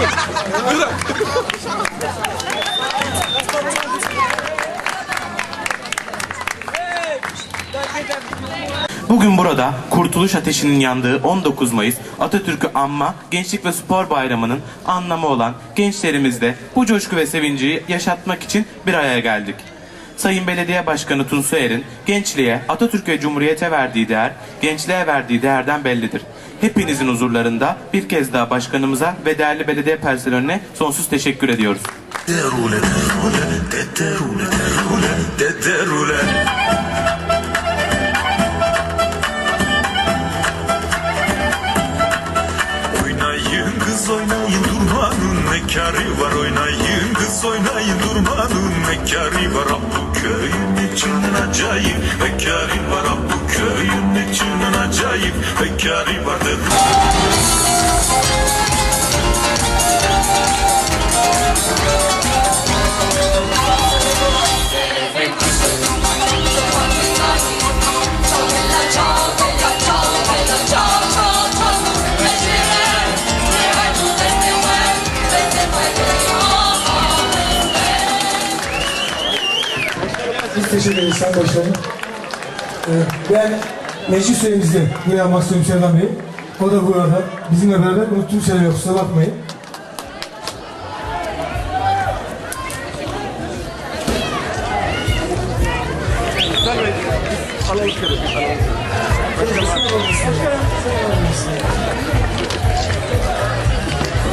Durun. Durun. Bugün burada Kurtuluş Ateşi'nin yandığı 19 Mayıs Atatürk'ü anma Gençlik ve Spor Bayramı'nın anlamı olan gençlerimizde bu coşku ve sevinci yaşatmak için bir araya geldik. Sayın Belediye Başkanı Tunsu Er'in gençliğe, Atatürk ve Cumhuriyete verdiği değer, gençliğe verdiği değerden bellidir. Hepinizin huzurlarında bir kez daha başkanımıza ve değerli belediye personeline sonsuz teşekkür ediyoruz. Derule kız oynayın durmanın ne var Oynayın kız oynayın durmanın ne var bu köyün içinden acayip ne kârı var bu köyün içinden acayip ne kârı var de Biz teşekkür ederiz Sayın Başkanım. Ee, ben meclis üyemizde buraya almak istiyorum Serdan Bey. O da burada. Bizimle beraber unuttuğum şeyler yok. Kusura bakmayın.